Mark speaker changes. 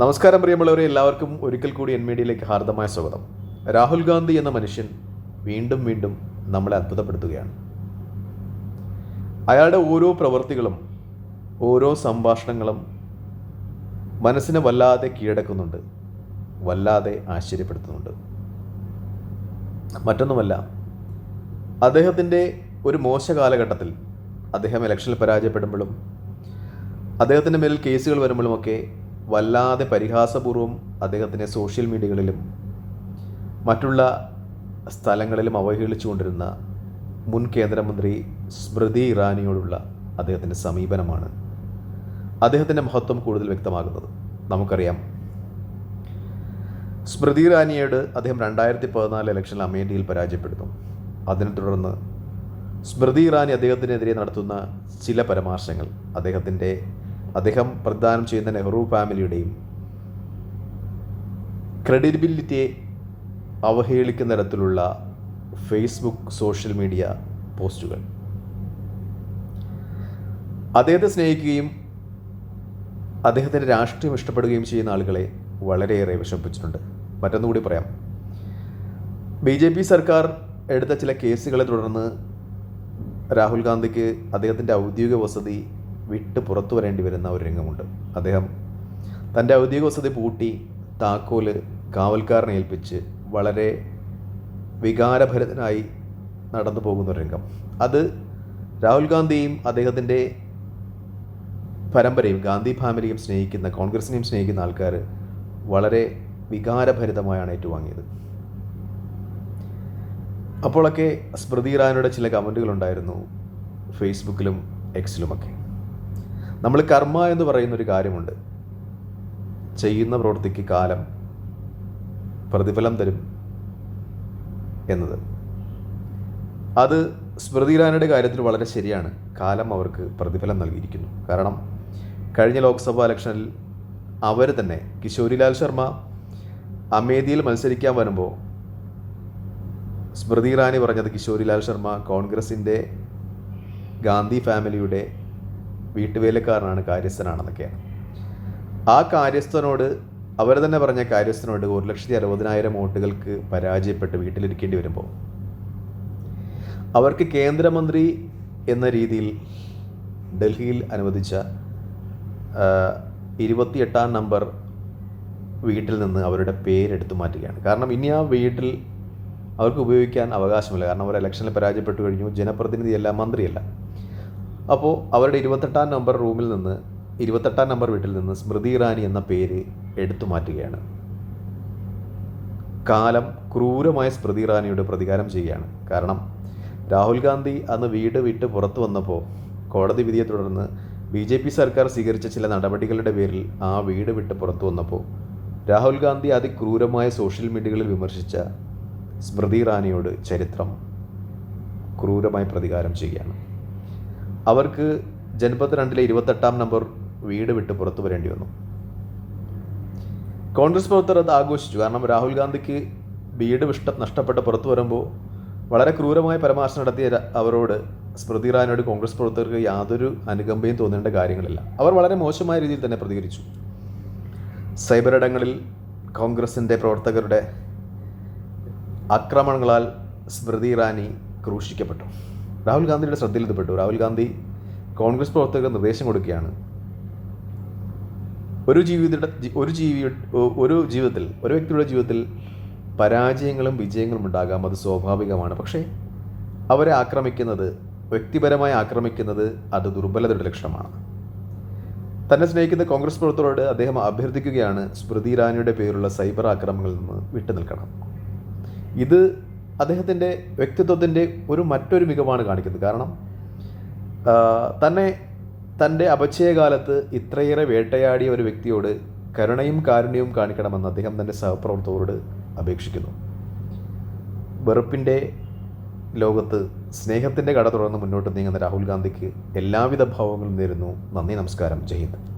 Speaker 1: നമസ്കാരം പ്രിയമുള്ളവരെ എല്ലാവർക്കും ഒരിക്കൽ കൂടി എൻ മീഡിയയിലേക്ക് ഹാർദമായ സ്വാഗതം. രാഹുൽ ഗാന്ധി എന്ന മനുഷ്യൻ വീണ്ടും വീണ്ടും നമ്മളെ അത്ഭുതപ്പെടുത്തുകയാണ്. അയാളുടെ ഓരോ പ്രവൃത്തികളും ഓരോ സംഭാഷണങ്ങളും മനസ്സിനെ വല്ലാതെ കീഴടക്കുന്നുണ്ട് വല്ലാതെ ആശ്ചര്യപ്പെടുത്തുന്നുണ്ട്. മറ്റൊന്നുമല്ല അദ്ദേഹത്തിന്റെ ഒരു മോശ കാലഘട്ടത്തിൽ അദ്ദേഹം ഇലക്ഷനിൽ പരാജയപ്പെടുമ്പോഴും അദ്ദേഹത്തിന്റെ മേലിൽ കേസുകൾ വരുമ്പോഴുമൊക്കെ വല്ലാതെ പരിഹാസപൂർവം അദ്ദേഹത്തിനെ സോഷ്യൽ മീഡിയകളിലും മറ്റുള്ള സ്ഥലങ്ങളിലും അവഹേളിച്ചുകൊണ്ടിരുന്ന മുൻ കേന്ദ്രമന്ത്രി സ്മൃതി ഇറാനിയോടുള്ള അദ്ദേഹത്തിന്റെ സമീപനമാണ് അദ്ദേഹത്തിന്റെ മഹത്വം കൂടുതൽ വ്യക്തമാകുന്നത്. നമുക്കറിയാം. സ്മൃതി ഇറാനിയോട് അദ്ദേഹം രണ്ടായിരത്തി പതിനാല് ഇലക്ഷനിൽ അമേഠിയിൽ പരാജയപ്പെടുന്നു. അതിനെ തുടർന്ന് സ്മൃതി ഇറാനി അദ്ദേഹത്തിനെതിരെ നടത്തുന്ന ചില പരാമർശങ്ങൾ അദ്ദേഹത്തിന്റെ അദ്ദേഹം പ്രദാനം ചെയ്യുന്ന നെഹ്റു ഫാമിലിയുടെയും ക്രെഡിബിലിറ്റിയെ അവഹേളിക്കുന്ന തരത്തിലുള്ള ഫേസ്ബുക്ക് സോഷ്യൽ മീഡിയ പോസ്റ്റുകൾ. അദ്ദേഹത്തെ സ്നേഹിക്കുകയും അദ്ദേഹത്തിന്റെ രാഷ്ട്രീയം ഇഷ്ടപ്പെടുകയും ചെയ്യുന്ന ആളുകളെ വളരെയേറെ വിഷമിപ്പിച്ചിട്ടുണ്ട്. മറ്റൊന്നുകൂടി പറയാം. ബി ജെ പി സർക്കാർ എടുത്ത ചില കേസുകളെ തുടർന്ന് രാഹുൽ ഗാന്ധിക്ക് അദ്ദേഹത്തിന്റെ ഔദ്യോഗിക വസതി വിട്ട് പുറത്തു വരേണ്ടി വരുന്ന ഒരു രംഗമുണ്ട്. അദ്ദേഹം തന്റെ ഔദ്യോഗിക വസതി പൂട്ടി താക്കോൽ കാവൽക്കാരനെ ഏൽപ്പിച്ച് വളരെ വികാരഭരിതനായി നടന്നു പോകുന്ന ഒരു രംഗം. അത് രാഹുൽ ഗാന്ധിയും അദ്ദേഹത്തിന്റെ പരമ്പരയും ഗാന്ധി ഫാമിലിയും സ്നേഹിക്കുന്ന കോൺഗ്രസിനെയും സ്നേഹിക്കുന്ന ആൾക്കാർ വളരെ വികാരഭരിതമായാണ് ഏറ്റുവാങ്ങിയത്. അപ്പോഴൊക്കെ സ്മൃതി ഇറാനിയുടെ ചില കമന്റുകളുണ്ടായിരുന്നു ഫേസ്ബുക്കിലും എക്സിലുമൊക്കെ. നമ്മൾ കർമ്മ എന്ന് പറയുന്നൊരു കാര്യമുണ്ട്. ചെയ്യുന്ന പ്രവൃത്തിക്ക് കാലം പ്രതിഫലം തരും എന്നത്. അത് സ്മൃതി ഇറാനിയുടെ കാര്യത്തിൽ വളരെ ശരിയാണ്. കാലം അവർക്ക് പ്രതിഫലം നൽകിയിരിക്കുന്നു. കാരണം കഴിഞ്ഞ ലോക്സഭാ ഇലക്ഷനിൽ അവർ തന്നെ കിശോരിലാൽ ശർമ്മ അമേദിയിൽ മത്സരിക്കാൻ വരുമ്പോൾ സ്മൃതി ഇറാനി പറഞ്ഞത് കിശോരിലാൽ ശർമ്മ കോൺഗ്രസിന്റെ ഗാന്ധി ഫാമിലിയുടെ വീട്ടുവേലക്കാരനാണ് കാര്യസ്ഥനാണെന്നൊക്കെയാണ് ആ കാര്യസ്ഥനോട് അവർ തന്നെ പറഞ്ഞ കാര്യസ്ഥനോട് ഒരു ലക്ഷത്തി അറുപതിനായിരം വോട്ടുകൾക്ക് പരാജയപ്പെട്ട് വീട്ടിലിരിക്കേണ്ടി വരുമ്പോൾ അവർക്ക് കേന്ദ്രമന്ത്രി എന്ന രീതിയിൽ ഡൽഹിയിൽ അനുവദിച്ച ഇരുപത്തിയെട്ടാം നമ്പർ വീട്ടിൽ നിന്ന് അവരുടെ പേരെടുത്തു മാറ്റുകയാണ്. കാരണം ഇനി ആ വീട്ടിൽ അവർക്ക് ഉപയോഗിക്കാൻ അവകാശമില്ല. കാരണം അവർ ഇലക്ഷനിൽ പരാജയപ്പെട്ടു കഴിഞ്ഞു. ജനപ്രതിനിധിയല്ല മന്ത്രിയല്ല. അപ്പോൾ അവരുടെ ഇരുപത്തെട്ടാം നമ്പർ റൂമിൽ നിന്ന് ഇരുപത്തെട്ടാം നമ്പർ വീട്ടിൽ നിന്ന് സ്മൃതി ഇറാനി എന്ന പേര് എടുത്തു മാറ്റുകയാണ്. കാലം ക്രൂരമായ സ്മൃതി ഇറാനിയുടെ പ്രതികാരം ചെയ്യുകയാണ്. കാരണം രാഹുൽ ഗാന്ധി അന്ന് വീട് വിട്ട് പുറത്തു വന്നപ്പോൾ കോടതി വിധിയെ തുടർന്ന് ബി ജെ പി സർക്കാർ സ്വീകരിച്ച ചില നടപടികളുടെ പേരിൽ ആ വീട് വിട്ട് പുറത്തു വന്നപ്പോൾ രാഹുൽ ഗാന്ധി അതിക്രൂരമായ സോഷ്യൽ മീഡിയകളിൽ വിമർശിച്ച സ്മൃതി ഇറാനിയോട് ചരിത്രം ക്രൂരമായി പ്രതികാരം ചെയ്യുകയാണ്. അവർക്ക് ജൻപത് രണ്ടിലെ ഇരുപത്തെട്ടാം നമ്പർ വീട് വിട്ട് പുറത്തു വരേണ്ടി വന്നു. കോൺഗ്രസ് പ്രവർത്തകർ അത് ആഘോഷിച്ചു. കാരണം രാഹുൽ ഗാന്ധിക്ക് വീട് വിഷ്ട നഷ്ടപ്പെട്ട് പുറത്തു വരുമ്പോൾ വളരെ ക്രൂരമായ പരാമർശം നടത്തിയ അവരോട് സ്മൃതി ഇറാനിയോട് കോൺഗ്രസ് പ്രവർത്തകർക്ക് യാതൊരു അനുകമ്പയും തോന്നേണ്ട കാര്യങ്ങളില്ല. അവർ വളരെ മോശമായ രീതിയിൽ തന്നെ പ്രതികരിച്ചു. സൈബർ ഇടങ്ങളിൽ കോൺഗ്രസിന്റെ പ്രവർത്തകരുടെ ആക്രമണങ്ങളാൽ സ്മൃതി ഇറാനി ക്രൂശിക്കപ്പെട്ടു. രാഹുൽ ഗാന്ധിയുടെ ശ്രദ്ധയിൽ എത്തപ്പെട്ടു രാഹുൽ ഗാന്ധി കോൺഗ്രസ് പ്രവർത്തകർക്ക് നിർദ്ദേശം കൊടുക്കുകയാണ്. ഒരു ജീവിതയുടെ ഒരു ജീവി ഒരു ജീവിതത്തിൽ ഒരു വ്യക്തിയുടെ ജീവിതത്തിൽ പരാജയങ്ങളും വിജയങ്ങളും ഉണ്ടാകാം. അത് സ്വാഭാവികമാണ്. പക്ഷേ അവരെ ആക്രമിക്കുന്നത് വ്യക്തിപരമായി ആക്രമിക്കുന്നത് അത് ദുർബലതയുടെ ലക്ഷണമാണ്. തന്നെ സ്നേഹിക്കുന്ന കോൺഗ്രസ് പ്രവർത്തകരോട് അദ്ദേഹം അഭ്യർത്ഥിക്കുകയാണ് സ്മൃതി ഇറാനിയുടെ പേരുള്ള സൈബർ ആക്രമണങ്ങളിൽ നിന്ന് വിട്ടുനിൽക്കണം. ഇത് അദ്ദേഹത്തിന്റെ വ്യക്തിത്വത്തിന്റെ ഒരു മറ്റൊരു മികവാണ് കാണിക്കുന്നത്. കാരണം തന്നെ തന്റെ അപചയകാലത്ത് ഇത്രയേറെ വേട്ടയാടിയ ഒരു വ്യക്തിയോട് കരുണയും കാരുണ്യവും കാണിക്കണമെന്ന് അദ്ദേഹം തന്റെ സഹപ്രവർത്തകരോട് അപേക്ഷിക്കുന്നു. വെറുപ്പിന്റെ ലോകത്ത് സ്നേഹത്തിന്റെ കട തുടർന്ന് മുന്നോട്ട് നീങ്ങുന്ന രാഹുൽ ഗാന്ധിക്ക് എല്ലാവിധ ഭാവങ്ങളും നേരുന്നു. നന്ദി നമസ്കാരം. ജയ് ഹിന്ദ്.